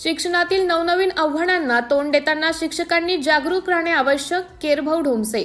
शिक्षणातील नवनवीन आव्हानांना तोंड देताना शिक्षकांनी जागरूक राहणे आवश्यक केरभाऊ ढोमसे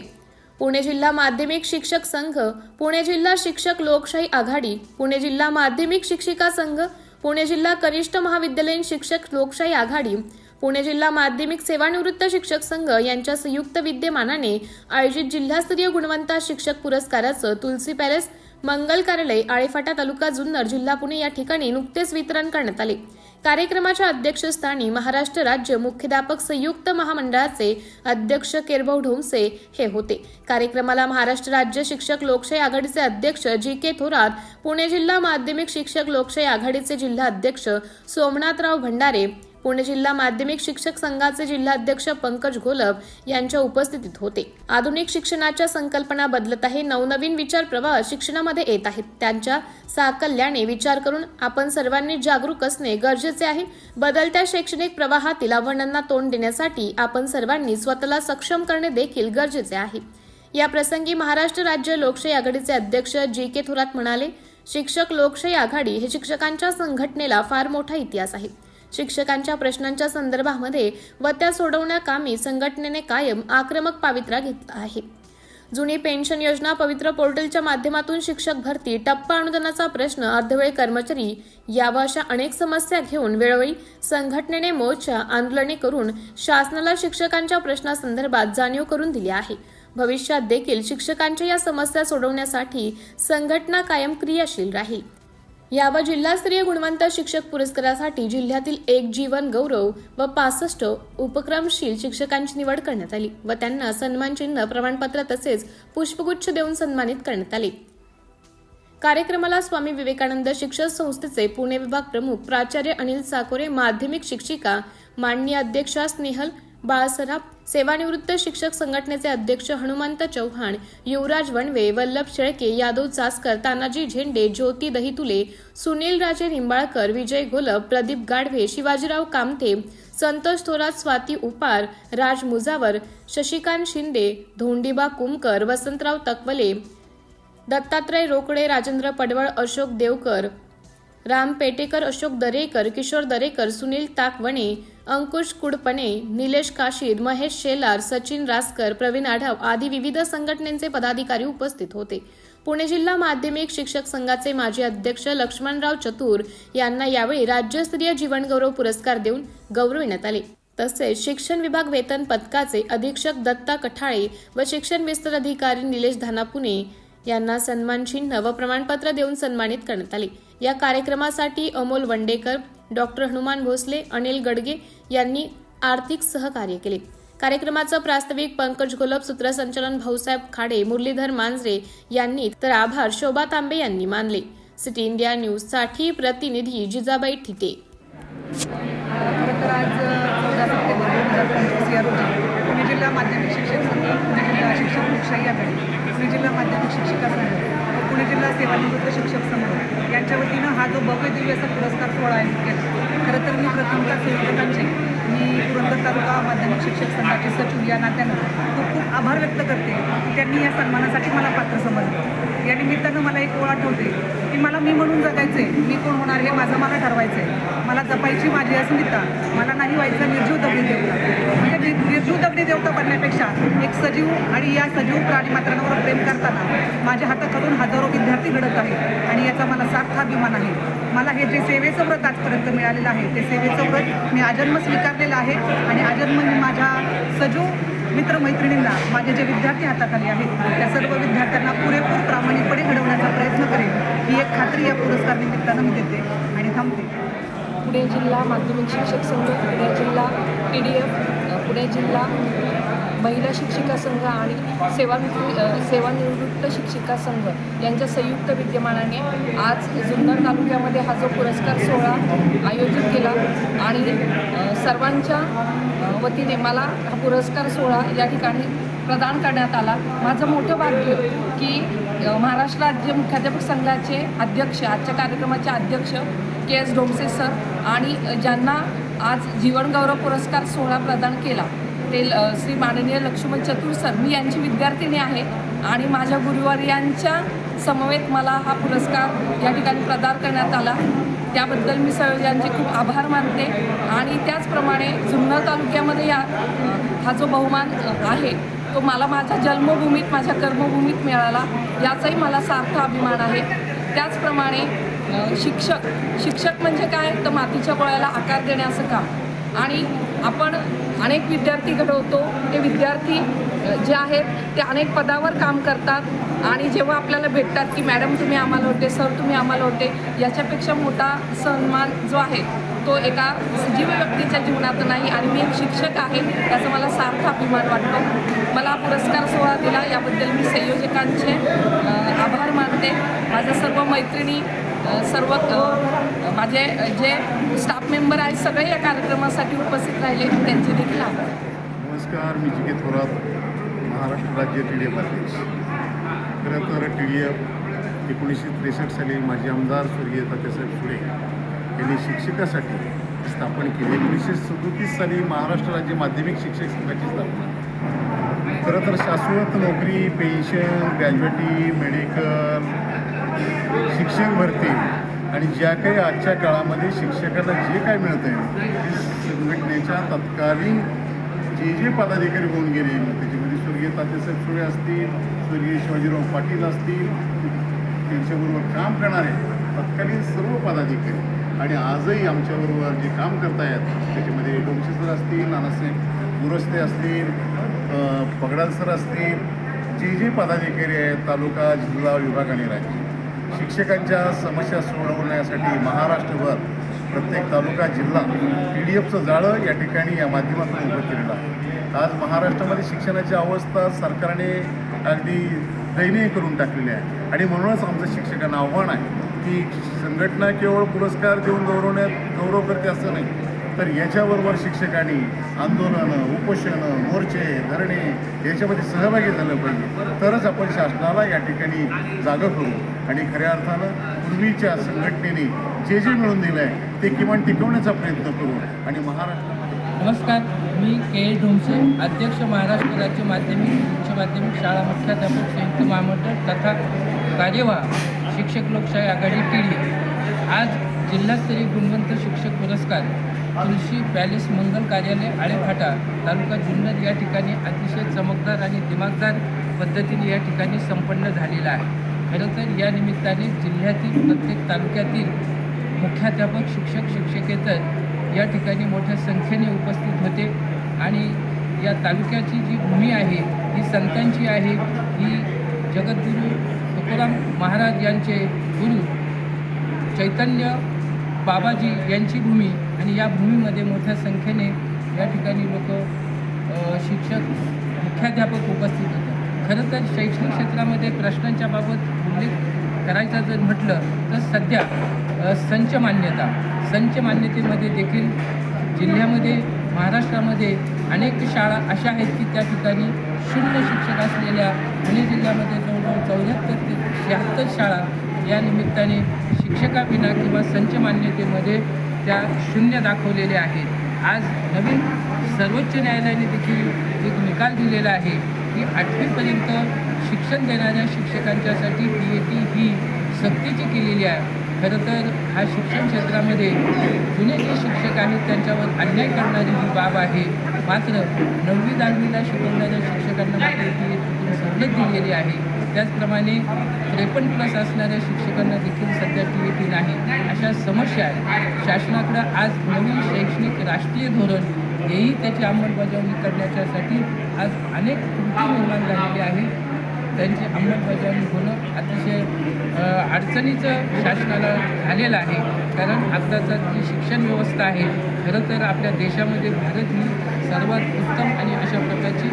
पुणे जिल्हा माध्यमिक शिक्षक संघ पुणे जिल्हा शिक्षक लोकशाही आघाडी पुणे जिल्हा माध्यमिक शिक्षिका संघ पुणे जिल्हा कनिष्ठ महाविद्यालयीन शिक्षक लोकशाही आघाडी पुणे जिल्हा माध्यमिक सेवानिवृत्त शिक्षक संघ यांच्या संयुक्त विद्यमानाने आयोजित जिल्हास्तरीय गुणवंता शिक्षक पुरस्काराचं तुलसी पॅलेस मंगल कार्यालय आळेफाटा तालुका जुन्नर जिल्हा पुणे या ठिकाणी नुकतेच वितरण करण्यात आले. कार्यक्रमाच्या अध्यक्षस्थानी महाराष्ट्र राज्य मुख्याध्यापक संयुक्त महामंडळाचे अध्यक्ष केरभाऊ ढोमसे हे होते. कार्यक्रमाला महाराष्ट्र राज्य शिक्षक लोकशाही आघाडीचे अध्यक्ष जी के थोरात पुणे जिल्हा माध्यमिक शिक्षक लोकशाही आघाडीचे जिल्हा अध्यक्ष सोमनाथराव भंडारे पुणे जिल्हा माध्यमिक शिक्षक संघाचे जिल्हाध्यक्ष पंकज घोलप यांच्या उपस्थितीत होते. आधुनिक शिक्षणाच्या संकल्पना बदलत आहे. नवनवीन विचार प्रवाह शिक्षणामध्ये येत आहेत. त्यांच्या साकल्याने विचार करून आपण सर्वांनी जागरूक असणे गरजेचे आहे. बदलत्या शैक्षणिक प्रवाहातील आव्हानांना तोंड देण्यासाठी आपण सर्वांनी स्वतःला सक्षम करणे देखील गरजेचे आहे. या प्रसंगी महाराष्ट्र राज्य लोकशाही आघाडीचे अध्यक्ष जी के थोरात म्हणाले शिक्षक लोकशाही आघाडी हे शिक्षकांच्या संघटनेला फार मोठा इतिहास आहे. शिक्षकांच्या प्रश्नांच्या संदर्भामध्ये व त्या सोडवण्याकामी संघटनेने कायम आक्रमक पावित्रा घेतला आहे. जुनी पेन्शन योजना पवित्र पोर्टलच्या माध्यमातून शिक्षक भरती टप्पा अनुदानाचा प्रश्न अर्धवेळ कर्मचारी यावा अशा अनेक समस्या घेऊन वेळोवेळी संघटनेने मोर्चा आंदोलने करून शासनाला शिक्षकांच्या प्रश्नासंदर्भात जाणीव करून दिली आहे. भविष्यात देखील शिक्षकांच्या या समस्या सोडवण्यासाठी संघटना कायम क्रियाशील राहील. यावर जिल्हास्तरीय गुणवंत शिक्षक पुरस्कारासाठी जिल्ह्यातील एक जीवन गौरव व पासष्ट उपक्रमशील शिक्षकांची निवड करण्यात आली व त्यांना सन्मानचिन्ह प्रमाणपत्र तसेच पुष्पगुच्छ देऊन सन्मानित करण्यात आले. कार्यक्रमाला स्वामी विवेकानंद शिक्षण संस्थेचे पुणे विभाग प्रमुख प्राचार्य अनिल साकोरे माध्यमिक शिक्षिका माननीय अध्यक्षा स्नेहल बाळसराफ सेवानिवृत्त शिक्षक संघटनेचे अध्यक्ष हनुमंत चव्हाण युवराज वणवे वल्लभ शेळके यादव चासकर तानाजी झेंडे ज्योती दहितुले सुनील राजे निंबाळकर विजय घोलप प्रदीप गाढवे शिवाजीराव कामथे संतोष थोरात स्वाती उपार राज मुजावर शशिकांत शिंदे धोंडीबा कुमकर वसंतराव तकवले दत्तात्रय रोकडे राजेंद्र पडवळ अशोक देवकर राम पेटेकर अशोक दरेकर किशोर दरेकर सुनील ताकवणे अंकुश कुडपणे निलेश काशीद महेश शेलार सचिन रासकर प्रवीण आढाव आदी विविध संघटनेचे पदाधिकारी उपस्थित होते. पुणे जिल्हा माध्यमिक शिक्षक संघाचे माजी अध्यक्ष लक्ष्मणराव चतुर यांना यावेळी राज्यस्तरीय जीवनगौरव पुरस्कार देऊन गौरविण्यात आले. तसेच शिक्षण विभाग वेतन पथकाचे अधीक्षक दत्ता कठाळे व शिक्षण विस्तार अधिकारी निलेश धानापुणे यांना सन्मान चिन्ह व प्रमाणपत्र देऊन सन्मानित करण्यात आले. या कार्यक्रमासाठी अमोल वंडेकर डॉक्टर हनुमान भोसले अनिल गडगे यांनी आर्थिक सहकार्य केले. कार्यक्रमाचं प्रास्ताविक पंकज घोलप सूत्रसंचालन भाऊसाहेब खाडे मुरलीधर मांजरे यांनी तर आभार शोभा तांबे यांनी मानले. सिटी इंडिया न्यूजसाठी प्रतिनिधी जिजाबाई ठिटे. पुणे जिल्हा माध्यमिक शिक्षक संघ पुणे जिल्हा शिक्षक लोकशाही आघाडी पुणे जिल्हा माध्यमिक शिक्षिका संघ. पुणे जिल्हा सेवानिवृत्त शिक्षक संघ यांच्या वतीनं हा जो भव्य दिव्य असा पुरस्कार सोहळा आयोजित केला. खरं तर मी प्रथमतः संयोजकांचे मी पुरंदर तालुका माध्यमिक शिक्षक संघाचे सचिव या नात्यानं खूप खूप आभार व्यक्त करते की त्यांनी या सन्मानासाठी मला पात्र समजलं. या निमित्तानं मला एक ओळ आठवते की मला मी म्हणून जगायचं आहे मी कोण होणार हे माझं मला ठरवायचं आहे मला जपायची माझी अस्मिता मला नाही व्हायचं निर्जीव दगडी देवता. म्हणजे निर्जीव दगडी देवता बनण्यापेक्षा एक सजीव आणि या सजीव प्राणी मात्रांवर प्रेम करताना माझ्या हाताखालून हजारो विद्यार्थी घडत आहेत आणि याचा मला सार्थ अभिमान आहे. मला हे जे सेवेचं व्रत आजपर्यंत मिळालेलं आहे ते सेवेचं व्रत मी आजन्म स्वीकारलेलं आहे आणि आजन्म मी माझ्या सजीव मित्रमैत्रिणींना माझे जे विद्यार्थी हाताखाली आहेत त्या सर्व विद्यार्थ्यांना पुरेपूर प्रामाणिकपणे घडवण्याचा प्रयत्न करेन. ही एक खात्री या पुरस्कार निमित्तानं मी देते आणि थांबते. पुणे जिल्हा माध्यमिक शिक्षक संघ पुणे जिल्हा पी डी एफ पुणे जिल्हा महिला शिक्षिका संघ आणि सेवानिवृत्त सेवानिवृत्त शिक्षिका संघ यांच्या संयुक्त विद्यमानाने आज जुन्नर तालुक्यामध्ये हा जो पुरस्कार सोहळा आयोजित केला आणि सर्वांच्या वतीने मला हा पुरस्कार सोहळा या ठिकाणी प्रदान करण्यात आला. माझं मोठं भाग्य की महाराष्ट्र राज्य मुख्याध्यापक संघाचे अध्यक्ष आजच्या कार्यक्रमाचे अध्यक्ष के एस डोमसे सर आणि ज्यांना आज जीवनगौरव पुरस्कार सोहळा प्रदान केला. ते ल- श्री माननीय लक्ष्मण चतुर सर मी यांची विद्यार्थिनी आहे आणि माझ्या गुरुवार यांच्या समवेत मला हा पुरस्कार या ठिकाणी प्रदान करण्यात आला. त्याबद्दल मी सगळ्यांचे खूप आभार मानते आणि त्याचप्रमाणे जुन्नर तालुक्यामध्ये या हा जो बहुमान आहे तो मला माझ्या जन्मभूमीत माझ्या कर्मभूमीत मिळाला याचाही मला सार्थ अभिमान आहे. त्याचप्रमाणे शिक्षक शिक्षक म्हणजे काय? तर मातीच्या गोळ्याला आकार देण्याचं काम. आणि आपण अनेक विद्यार्थी घडवतो. ते विद्यार्थी जे आहेत ते अनेक पदावर काम करतात. आणि जेव्हा आपल्याला भेटतात की मॅडम तुम्ही आम्हाला होते सर तुम्ही आम्हाला होते याच्यापेक्षा मोठा सन्मान जो आहे तो एका सजीव व्यक्तीच्या जीवनात नाही. आणि मी एक शिक्षक आहे याचा मला सार्थ अभिमान वाटतो. मला पुरस्कार सोहळा दिला. याबद्दल मी संयोजकांचे आभार मानते. माझ्या सर्व मैत्रिणी सर्व माझे जे स्टाफ मेंबर आहेत सगळे या कार्यक्रमासाठी उपस्थित राहिले. त्यांचे देखील आभार. नमस्कार मी जिगे थोरात महाराष्ट्र राज्य टी डी एफ अध्यक्ष. खरं तर टी डी एफ एकोणीसशे त्रेसष्ट साली माजी आमदार स्वर्गीय तात्यासाहेब फुले यांनी शिक्षकासाठी स्थापन केली. एकोणीसशे सदोतीस साली महाराष्ट्र राज्य माध्यमिक शिक्षक संघाची स्थापना. खरं तर शाश्वत नोकरी पेन्शन ग्रॅज्युएटी मेडिकल शिक्षक भरती आणि ज्या काही आजच्या काळामध्ये शिक्षकांना जे काय मिळतं आहे ते संघटनेच्या तत्कालीन जे जे पदाधिकारी होऊन गेले त्याच्यामध्ये स्वर्गीय तात्यासाहेब सुळे असतील स्वर्गीय शिवाजीराव पाटील असतील त्यांच्याबरोबर काम करणारे तत्कालीन सर्व पदाधिकारी. आणि आजही आमच्याबरोबर जे काम करतायत त्याच्यामध्ये डोमचे सर असतील नानासाहेब गुरस्ते असतील पगडाल सर असतील जे जे पदाधिकारी आहेत तालुका जिल्हा विभाग आणि राज्य. शिक्षकांच्या समस्या सोडवण्यासाठी महाराष्ट्रभर प्रत्येक तालुका जिल्हा पी डी एफचं जाळं या ठिकाणी या माध्यमातून उभं केलेलं आहे. आज महाराष्ट्रामध्ये शिक्षणाची अवस्था सरकारने अगदी दयनीय करून टाकलेली आहे. आणि म्हणूनच आमचं शिक्षकांना आव्हान आहे की संघटना केवळ पुरस्कार देऊन गौरवण्यात गौरव करते असं नाही तर याच्याबरोबर शिक्षकांनी आंदोलनं उपोषणं मोर्चे धरणे याच्यामध्ये सहभागी झालं पाहिजे. तरच आपण शासनाला या ठिकाणी जागं करू. आणि खऱ्या अर्थानं पूर्वीच्या संघटनेने जे जे मिळून दिलं आहे ते किमान टिकवण्याचा प्रयत्न करू आणि महाराष्ट्रामध्ये नमस्कार मी के. ए. ढोमसे अध्यक्ष महाराष्ट्र राज्य माध्यमिक उच्च माध्यमिक शाळा मुख्याध्यापक संयुक्त महामंडळ तथा कार्यवाह शिक्षक लोकशाही आघाडी केली आज जिल्हास्तरीय गुणवंत शिक्षक पुरस्कार तुळशी पॅलेस मंगल कार्यालय आळेफाटा तालुका जुन्नर या ठिकाणी अतिशय चमकदार आणि दिमागदार पद्धतीने या ठिकाणी संपन्न झालेला आहे. खरं तर या निमित्ताने जिल्ह्यातील प्रत्येक तालुक्यातील मुख्याध्यापक शिक्षक शिक्षकेतर या ठिकाणी मोठ्या संख्येने उपस्थित होते. आणि या तालुक्याची जी भूमी आहे ही संतांची आहे ही जगद्गुरू तुकाराम महाराज यांचे गुरु चैतन्य बाबाजी यांची भूमी आणि या भूमीमध्ये मोठ्या संख्येने या ठिकाणी लोक शिक्षक मुख्याध्यापक उपस्थित होते. खरं तर शैक्षणिक क्षेत्रामध्ये प्रश्नांच्या बाबत उल्लेख करायचं जर म्हटलं तर सध्या संच मान्यता संच मान्यतेमध्ये देखील जिल्ह्यामध्ये महाराष्ट्रामध्ये अनेक शाळा अशा आहेत की त्या ठिकाणी शून्य शिक्षक असलेल्या पुणे जिल्ह्यामध्ये जवळजवळ चौऱ्याहत्तर ते शहात्तर शाळा या निमित्ताने शिक्षकाविना किंवा संच मान्यतेमध्ये त्या शून्य दाखवलेल्या आहेत. आज नवीन सर्वोच्च न्यायालयाने देखील एक निकाल दिलेला आहे की आठवीपर्यंत शिक्षण देणाऱ्या शिक्षकांच्यासाठी डी ए टी ही सक्तीची केलेली आहे. खरं तर हा शिक्षण क्षेत्रामध्ये जुने जे शिक्षक आहेत त्यांच्यावर अन्याय करणारी ही बाब आहे. मात्र नववी दहावीला शिकवणाऱ्या शिक्षकांना मात्र ती एक गेली आहे. त्याचप्रमाणे त्रेपन्न प्लस असणाऱ्या शिक्षकांना देखील सध्या टी ए टी नाही. अशा समस्या आहेत. शासनाकडं आज नवीन शैक्षणिक राष्ट्रीय धोरण हेही त्याची अंमलबजावणी करण्याच्यासाठी आज अनेक त्रुटी निर्माण झालेली आहे. त्यांची अंमलबजावणी होणं अतिशय अडचणीचं शासनाला झालेलं आहे. कारण आत्ताचं जी शिक्षण व्यवस्था आहे खरं तर आपल्या देशामध्ये भारत ही सर्वात उत्तम आणि अशा प्रकारची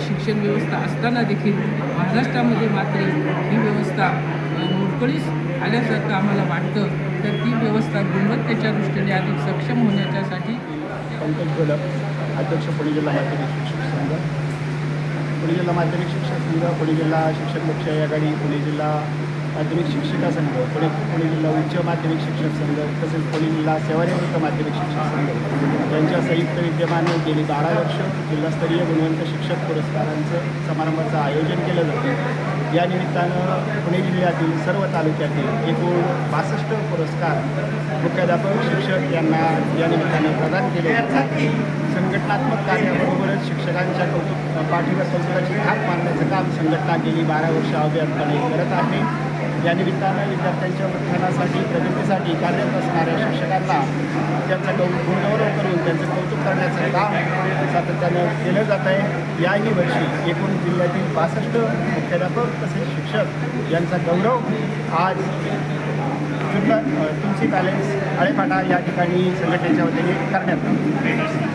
शिक्षण व्यवस्था असताना देखील महाराष्ट्रामध्ये मात्र ही व्यवस्था मोडकळीस आल्यासारखं आम्हाला वाटतं. तर ती व्यवस्था गुणवत्तेच्या दृष्टीने अधिक सक्षम होण्याच्यासाठी पंकज गोलप अध्यक्ष पुणे जिल्हा माध्यमिक शिक्षक संघ. पुणे जिल्हा माध्यमिक शिक्षक संघ पुणे जिल्हा शिक्षक लोकशाही आघाडी पुणे जिल्हा माध्यमिक शिक्षिका संघ पुणे पुणे जिल्हा उच्च माध्यमिक शिक्षक संघ तसेच पुणे जिल्हा सेवानिवृत्त माध्यमिक शिक्षक संघ. यांच्या संयुक्त विद्यमाने गेली बारा वर्ष जिल्हास्तरीय गुणवंत शिक्षक पुरस्कारांचं समारंभाचं आयोजन केलं जातं. या निमित्तानं पुणे जिल्ह्यातील सर्व तालुक्यातील एकूण बासष्ट पुरस्कार मुख्याध्यापक शिक्षक यांना या निमित्तानं प्रदान केले जातात. संघटनात्मक कार्याबरोबरच शिक्षकांच्या कौतुक पाठीवर कौतुकाची थाप मारण्याचं काम संघटना गेली बारा वर्ष अव्याहतपणे करत आहे. या निमित्तानं विद्यार्थ्यांच्या उत्थानासाठी प्रगतीसाठी कार्यरत असणाऱ्या शिक्षकांना त्यांचा गौ गुणगौरव करून त्यांचं कौतुक करण्याचं काम सातत्यानं केलं जात आहे. याही वर्षी एकूण जिल्ह्यातील बासष्ट मुख्याध्यापक तसेच शिक्षक यांचा गौरव आज जुन्नर अ, तुलसी पॅलेस आळेपाटा या ठिकाणी संघटनेच्या वतीने करण्यात आला.